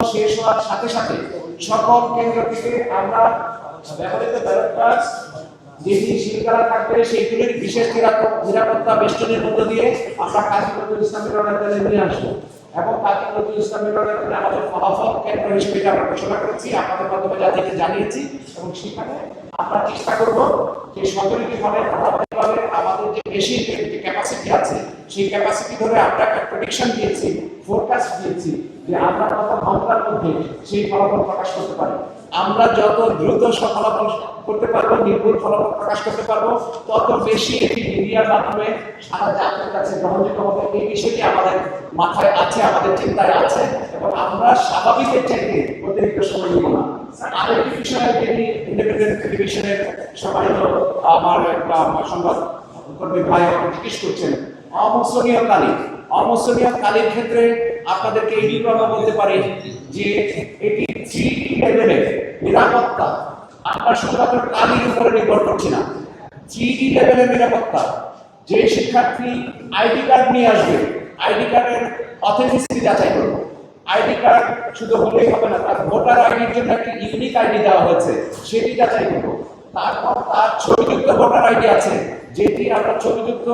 শেষ হওয়ার সাথে সাথে সকল কেন্দ্র থেকে আমরা ব্যবহৃত ব্যালট যেটি থাকবে বিশেষ নিরাপত্তা বেষ্টনীর মধ্য দিয়ে আমরা কাজী নজরুল ইসলামের নিয়ে আসব। এবং কাজী নজরুল ইসলামের আমাদের ফলাফল কেন্দ্র হিসেবে আমরা ঘোষণা করেছি, আপনাদের মাধ্যমে জানিয়েছি, এবং সেখানে আমরা চেষ্টা করব যে সতেরোটি আমাদের যে মেশিন ক্যাপাসিটি সেই ক্যাপাসিটি ধরে আমরা একটা প্রেডিকশন দিয়েছি ফোরকাস্ট দিয়েছি যে আমরা কত ঘণ্টার মধ্যে সেই ফলাফল প্রকাশ করতে পারি। আমরা যত দ্রুত ফলাফল করতে পারব, নির্ভুল ফলাফল প্রকাশ করতে পারব, তত বেশি এটি মিডিয়ার মাধ্যমে সারা জাতির কাছে গ্রহণযোগ্য হবে। এই বিষয়টি আমাদের মাথায় আছে, আমাদের চিন্তায় আছে এবং আমরা স্বাভাবিকের চাইতে অতিরিক্ত সময় নিব না। আরেকটি বিষয় যেটি ইন্ডিপেন্ডেন্ট টেলিভিশনের সম্মানিত আমার সংবাদ কর্মী ভাই আমাকে জিজ্ঞেস করছেন। অমুসলিমীয় কালী। অমুসলিমীয় কালীর ক্ষেত্রে আপনাদেরকে এই বিভাগ বলতে পারি যে এটি থ্রি লেভেলের নিরাপত্তা। আমরা শুধুমাত্র কালীর উপরে নির্ভর করছি না। থ্রি লেভেলের নিরাপত্তা। যে শিক্ষার্থী আইডি কার্ড নিয়ে আসবে, আইডি কার্ডের অথেন্টিসিটি যাচাই করব। আইডি কার্ড শুধু হলেই হবে না, তার ভোটার আইডির জন্য একটা ইউনিক আইডি দেওয়া হয়েছে, সেটি যাচাই করব। তারপর তার ছবিযুক্ত ভোটার আইডি আছে। যেটি আমরা ছবিযুক্ত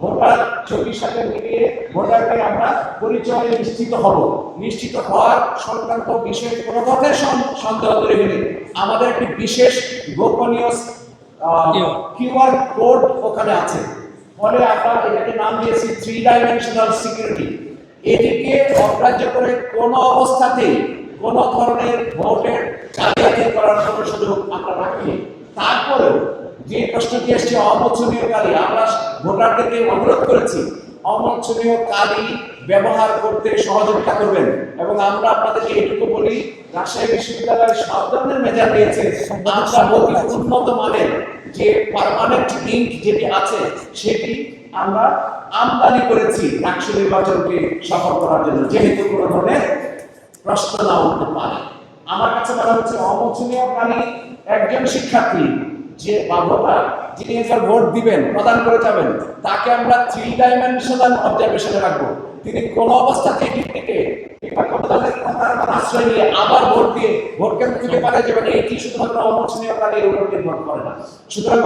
ভোটার ছবির সাথে মিলিয়ে ভোটারকে আমরা পরিচয় নিশ্চিত হব। নিশ্চিত হওয়ার সংক্রান্ত বিষয়ে কোনো ধরনের সন- সন্দেহ তৈরি হলে আমাদের একটি বিশেষ গোপনীয় কিউআর। কোড ওখানে আছে। ফলে আমরা এটাকে নাম দিয়েছি থ্রি ডাইমেনশনাল সিকিউরিটি এটিকে অগ্রাহ্য করে কোনো অবস্থাতেই কোনো ধরনের ভোটের জালিয়াতি করার কোনো সুযোগ আমরা রাখিনি তারপরেও যে প্রশ্নটি এসছে অমোচনীয় কালী, আমরা ভোটারদেরকে অনুরোধ করেছি, অমোচনীয় কালী ব্যবহার করতে সহযোগিতা করবেন। এবং আমরা আপনাদেরকে এটুকু বলি, রাজশাহী বিশ্ববিদ্যালয়ের সব ধরনের মেজার দিয়েছে আমরা অতি উন্নত মানের যে পার্মানেন্ট ইঙ্ক যেটি আছে, সেটি আমরা আমদানি করেছি ডাকসু নির্বাচনকে সফল করার জন্য, যেহেতু কোনো ধরনের প্রশ্ন না উঠতে পারে। আমার কাছে মনে হচ্ছে অমোচনীয় প্রাণী একজন শিক্ষার্থী যে বাবুটা যিনি একবার ভোট দিবেন, প্রদান করে যাবেন, তাকে আমরা থ্রি ডাইমেনশনাল অবজারভেশনে রাখব। তিনি কোন অবস্থাতে থেকে আশ্রয় নিয়ে আবার ভোট দিয়ে ভোট কেন্দ্র থেকে পালিয়ে যাবেন। এটি শুধুমাত্র অমোচনীয় প্রাণীর নির্ভর করে না। সুতরাং